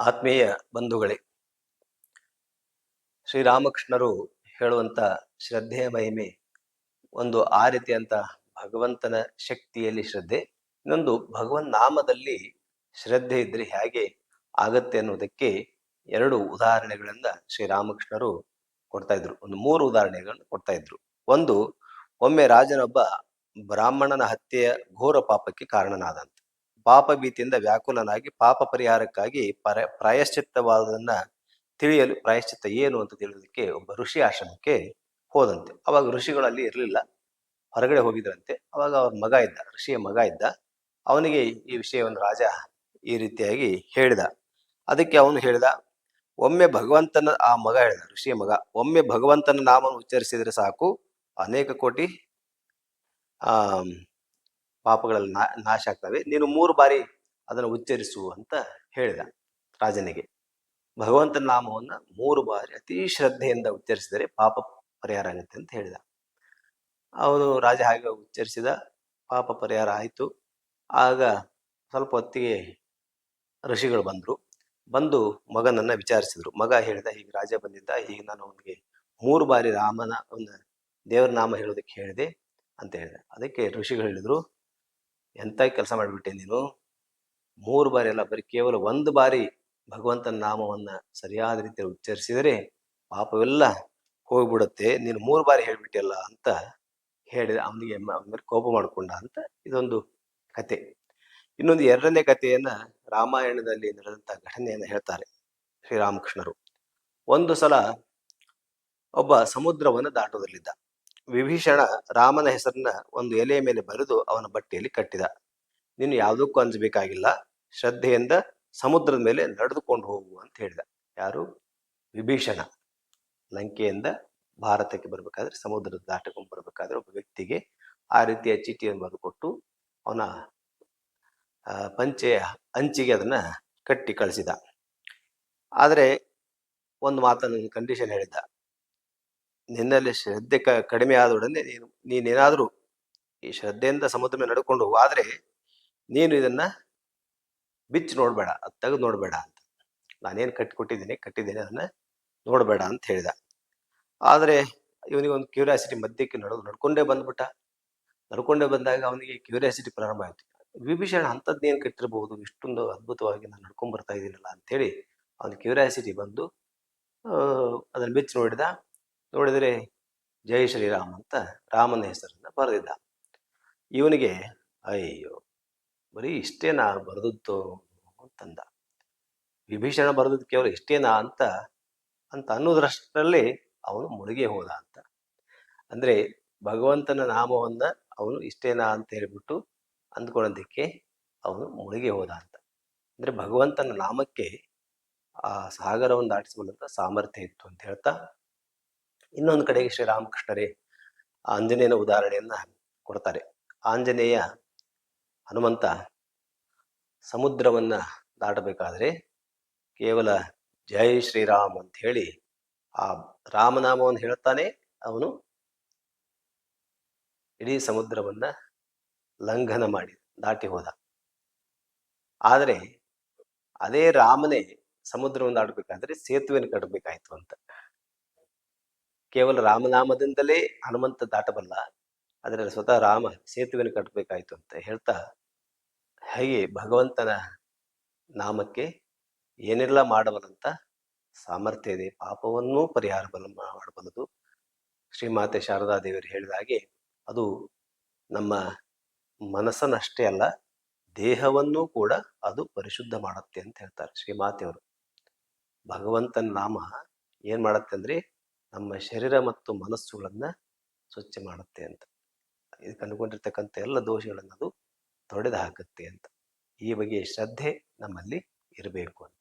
ಆತ್ಮೀಯ ಬಂಧುಗಳೇ, ಶ್ರೀರಾಮಕೃಷ್ಣರು ಹೇಳುವಂತ ಶ್ರದ್ಧೆಯ ಮಹಿಮೆ ಒಂದು ಆ ರೀತಿ ಅಂತ ಭಗವಂತನ ಶಕ್ತಿಯಲ್ಲಿ ಶ್ರದ್ಧೆ. ಇನ್ನೊಂದು ಭಗವನ್ ನಾಮದಲ್ಲಿ ಶ್ರದ್ಧೆ ಇದ್ರೆ ಹೇಗೆ ಆಗತ್ತೆ ಅನ್ನೋದಕ್ಕೆ ಎರಡು ಉದಾಹರಣೆಗಳನ್ನ ಶ್ರೀರಾಮಕೃಷ್ಣರು ಕೊಡ್ತಾ ಇದ್ರು. ಒಂದು ಮೂರು ಉದಾಹರಣೆಗಳನ್ನು ಕೊಡ್ತಾ ಇದ್ರು. ಒಂದು, ಒಮ್ಮೆ ರಾಜನೊಬ್ಬ ಬ್ರಾಹ್ಮಣನ ಹತ್ಯೆಯ ಘೋರ ಪಾಪಕ್ಕೆ ಕಾರಣನಾದಂತ. ಪಾಪ ಭೀತಿಯಿಂದ ವ್ಯಾಕುಲನಾಗಿ ಪಾಪ ಪರಿಹಾರಕ್ಕಾಗಿ ಪರ, ಪ್ರಾಯಶ್ಚಿತ್ತವಾದದನ್ನ ತಿಳಿಯಲು ಪ್ರಾಯಶ್ಚಿತ್ತ ಏನು ಅಂತ ತಿಳಿಯೋದಕ್ಕೆ ಒಬ್ಬ ಋಷಿ ಆಶ್ರಮಕ್ಕೆ ಹೋದಂತೆ. ಅವಾಗ ಋಷಿಗಳಲ್ಲಿ ಇರಲಿಲ್ಲ. ಹೊರಗಡೆ ಹೋಗಿದ್ರಂತೆ. ಅವಾಗ ಅವ್ರ ಮಗ ಇದ್ದ, ಋಷಿಯ ಮಗ ಇದ್ದ. ಅವನಿಗೆ ಈ ವಿಷಯವನ್ನು ರಾಜ ಈ ರೀತಿಯಾಗಿ ಹೇಳಿದ. ಅದಕ್ಕೆ ಅವನು ಹೇಳಿದ, ಒಮ್ಮೆ ಭಗವಂತನ, ಆ ಮಗ ಹೇಳಿದ, ಋಷಿಯ ಮಗ, ಒಮ್ಮೆ ಭಗವಂತನ ನಾಮವನ್ನು ಉಚ್ಚರಿಸಿದ್ರೆ ಸಾಕು. ಅನೇಕ ಕೋಟಿ, ಆ ಪಾಪಗಳಲ್ಲಿ ನಾ, ನಾಶ ಆಗ್ತವೆ. ನೀನು ಮೂರು ಬಾರಿ ಅದನ್ನು ಉಚ್ಚರಿಸು ಅಂತ ಹೇಳಿದ ರಾಜನಿಗೆ. ಭಗವಂತನ ನಾಮವನ್ನು ಮೂರು ಬಾರಿ ಅತಿ ಶ್ರದ್ಧೆಯಿಂದ ಉಚ್ಚರಿಸಿದರೆ ಪಾಪ ಪರಿಹಾರ ಆಗುತ್ತೆ ಅಂತ ಹೇಳಿದ. ಅವನು ರಾಜ ಹಾಗೆ ಉಚ್ಚರಿಸಿದ, ಪಾಪ ಪರಿಹಾರ ಆಯಿತು. ಆಗ ಸ್ವಲ್ಪ ಹೊತ್ತಿಗೆ ಋಷಿಗಳು ಬಂದರು. ಬಂದು ಮಗನನ್ನು ವಿಚಾರಿಸಿದರು. ಮಗ ಹೇಳಿದ, ಹೀಗೆ ರಾಜ ಬಂದಿದ್ದ, ಹೀಗೆ ನಾನು ಅವನಿಗೆ ಮೂರು ಬಾರಿ ರಾಮನ ಅವನ ದೇವರ ನಾಮ ಹೇಳೋದಕ್ಕೆ ಹೇಳಿದೆ ಅಂತ ಹೇಳಿದೆ. ಅದಕ್ಕೆ ಋಷಿಗಳು ಹೇಳಿದ್ರು ಎಂತ ಕೆಲಸ ಮಾಡಿಬಿಟ್ಟೆ ನೀನು? ಮೂರು ಬಾರಿ ಅಲ್ಲ, ಬರೀ ಕೇವಲ ಒಂದು ಬಾರಿ ಭಗವಂತನ ನಾಮವನ್ನ ಸರಿಯಾದ ರೀತಿಯಲ್ಲಿ ಉಚ್ಚರಿಸಿದರೆ ಪಾಪವೆಲ್ಲ ಹೋಗ್ಬಿಡುತ್ತೆ. ನೀನು ಮೂರು ಬಾರಿ ಹೇಳ್ಬಿಟ್ಟಿಯಲ್ಲ ಅಂತ ಹೇಳಿದ ಅವನಿಗೆ ಕೋಪ ಮಾಡಿಕೊಂಡ ಅಂತ ಇದೊಂದು ಕತೆ. ಇನ್ನೊಂದು ಎರಡನೇ ಕಥೆಯನ್ನ ರಾಮಾಯಣದಲ್ಲಿ ನಡೆದಂತ ಘಟನೆಯನ್ನ ಹೇಳ್ತಾರೆ ಶ್ರೀರಾಮಕೃಷ್ಣರು. ಒಂದು ಸಲ ಒಬ್ಬ ಸಮುದ್ರವನ್ನು ದಾಟೋದಲ್ಲಿದ್ದ ವಿಭೀಷಣ ರಾಮನ ಹೆಸರನ್ನ ಒಂದು ಎಲೆಯ ಮೇಲೆ ಬರೆದು ಅವನ ಬಟ್ಟೆಯಲ್ಲಿ ಕಟ್ಟಿದ. ನೀನು ಯಾವುದಕ್ಕೂ ಅಂಜಬೇಕಾಗಿಲ್ಲ. ಶ್ರದ್ಧೆಯಿಂದ ಸಮುದ್ರದ ಮೇಲೆ ನಡೆದುಕೊಂಡು ಹೋಗು ಅಂತ ಹೇಳಿದ. ಯಾರು? ವಿಭೀಷಣ. ಲಂಕೆಯಿಂದ ಭಾರತಕ್ಕೆ ಬರಬೇಕಾದ್ರೆ, ಸಮುದ್ರದ ದಾಟಕೊಂಡು ಬರಬೇಕಾದ್ರೆ ಒಬ್ಬ ವ್ಯಕ್ತಿಗೆ ಆ ರೀತಿಯ ಚೀಟಿಯನ್ನು ಬರೆದುಕೊಟ್ಟು ಅವನ ಪಂಚೆಯ ಅಂಚಿಗೆ ಅದನ್ನ ಕಟ್ಟಿ ಕಳಿಸಿದ. ಆದರೆ ಒಂದು ಮಾತನ್ನು ಕಂಡೀಷನ್ ಹೇಳಿದ್ದ. ನಿನ್ನಲ್ಲಿ ಶ್ರದ್ಧೆ ಕ, ಕಡಿಮೆ ಆದೊಡನೆ ನೀನು, ನೀನೇನಾದರೂ ಈ ಶ್ರದ್ಧೆಯಿಂದ ಸಮುದ್ರ ಮೇಲೆ ನಡ್ಕೊಂಡು ಹೋದ್ರೆ ನೀನು ಇದನ್ನ ಬಿಚ್ಚಿ ನೋಡಬೇಡ, ಅದು ತೆಗೆದು ನೋಡಬೇಡ ಅಂತ. ನಾನೇನು ಕಟ್ಟಿ ಕೊಟ್ಟಿದ್ದೀನಿ ಕಟ್ಟಿದ್ದೀನಿ ಅದನ್ನ ನೋಡಬೇಡ ಅಂತ ಹೇಳಿದ. ಆದರೆ ಇವನಿಗೆ ಒಂದು ಕ್ಯೂರಿಯಾಸಿಟಿ ಮಧ್ಯಕ್ಕೆ ನಡೆದು ನಡ್ಕೊಂಡೇ ಬಂದ್ಬಿಟ್ಟ. ನಡ್ಕೊಂಡೇ ಬಂದಾಗ ಅವನಿಗೆ ಕ್ಯೂರಿಯಾಸಿಟಿ ಪ್ರಾರಂಭ ಆಯಿತು. ವಿಭೀಷಣ ಅಂಥದ್ದೇನು ಕಟ್ಟಿರ್ಬೋದು, ಇಷ್ಟೊಂದು ಅದ್ಭುತವಾಗಿ ನಾನು ನಡ್ಕೊಂಡ್ ಬರ್ತಾ ಇದ್ದೀನಲ್ಲ ಅಂತೇಳಿ ಅವನ ಕ್ಯೂರಿಯಾಸಿಟಿ ಬಂದು ಅದನ್ನ ಬಿಚ್ಚಿ ನೋಡಿದ. ನೋಡಿದರೆ ಜೈ ಶ್ರೀರಾಮ್ ಅಂತ ರಾಮನ ಹೆಸರನ್ನ ಬರೆದಿದ್ದ. ಇವನಿಗೆ ಅಯ್ಯೋ, ಬರೀ ಇಷ್ಟೇನಾ ಬರೆದದ್ದು ಅಂತಂದ. ವಿಭೀಷಣ ಬರೆದದ್ದು ಕೇವಲ ಇಷ್ಟೇನಾ ಅಂತ ಅಂತ ಅನ್ನೋದ್ರಷ್ಟರಲ್ಲಿ ಅವನು ಮುಳುಗಿ ಹೋದ ಅಂತ. ಅಂದ್ರೆ ಭಗವಂತನ ನಾಮವನ್ನ ಅವನು ಇಷ್ಟೇನಾ ಅಂತ ಹೇಳ್ಬಿಟ್ಟು ಅಂದ್ಕೊಳ್ಳೋದಕ್ಕೆ ಅವನು ಮುಳುಗಿ ಹೋದ ಅಂತ. ಅಂದ್ರೆ ಭಗವಂತನ ನಾಮಕ್ಕೆ ಆ ಸಾಗರವನ್ನು ದಾಟಿಸಬಲ್ಲಂತ ಸಾಮರ್ಥ್ಯ ಇತ್ತು ಅಂತ ಹೇಳ್ತಾ ಇನ್ನೊಂದು ಕಡೆಗೆ ಶ್ರೀರಾಮಕೃಷ್ಣರೇ, ಆಂಜನೇಯನ ಉದಾಹರಣೆಯನ್ನ ಕೊಡ್ತಾರೆ. ಆಂಜನೇಯ ಹನುಮಂತ ಸಮುದ್ರವನ್ನ ದಾಟಬೇಕಾದ್ರೆ ಕೇವಲ ಜೈ ಶ್ರೀರಾಮ್ ಅಂತ ಹೇಳಿ ಆ ರಾಮನಾಮವನ್ನು ಹೇಳ್ತಾನೆ ಅವನು ಇಡೀ ಸಮುದ್ರವನ್ನ ಲಂಘನ ಮಾಡಿ ದಾಟಿ ಹೋದ. ಆದರೆ ಅದೇ ರಾಮನೇ ಸಮುದ್ರವನ್ನು ದಾಟಬೇಕಾದ್ರೆ ಸೇತುವೆಯನ್ನು ಕಟ್ಟಬೇಕಾಯ್ತು ಅಂತ. ಕೇವಲ ರಾಮನಾಮದಿಂದಲೇ ಹನುಮಂತ ದಾಟಬಲ್ಲ. ಆದರೆ ಸ್ವತಃ ರಾಮ ಸೇತುವೆಯನ್ನು ಕಟ್ಟಬೇಕಾಯ್ತು ಅಂತ ಹೇಳ್ತಾ ಹಾಗೆ ಭಗವಂತನ ನಾಮಕ್ಕೆ ಏನೆಲ್ಲ ಮಾಡಬಲ್ಲಂತ ಸಾಮರ್ಥ್ಯ ಇದೆ. ಪಾಪವನ್ನೂ ಪರಿಹಾರ ಬಲ ಮಾಡಬಲ್ಲದು. ಶ್ರೀಮಾತೆ ಶಾರದಾ ದೇವರು ಹೇಳಿದ ಹಾಗೆ, ಅದು ನಮ್ಮ ಮನಸ್ಸನ್ನಷ್ಟೇ ಅಲ್ಲ, ದೇಹವನ್ನೂ ಕೂಡ ಅದು ಪರಿಶುದ್ಧ ಮಾಡುತ್ತೆ ಅಂತ ಹೇಳ್ತಾರೆ ಶ್ರೀಮಾತೆಯವರು ಭಗವಂತನ ನಾಮ ಏನು ಮಾಡುತ್ತೆ ಅಂದ್ರೆ ನಮ್ಮ ಶರೀರ ಮತ್ತು ಮನಸ್ಸುಗಳನ್ನು ಸ್ವಚ್ಛ ಮಾಡುತ್ತೆ ಅಂತ. ಇದಕ್ಕೆ ಅನುಕೊಂಡಿರ್ತಕ್ಕಂಥ ಎಲ್ಲ ದೋಷಗಳನ್ನು ಅದು ತೊಡೆದು ಹಾಕುತ್ತೆ ಅಂತ. ಈ ಬಗ್ಗೆ ಶ್ರದ್ಧೆ ನಮ್ಮಲ್ಲಿ ಇರಬೇಕು ಅಂತ.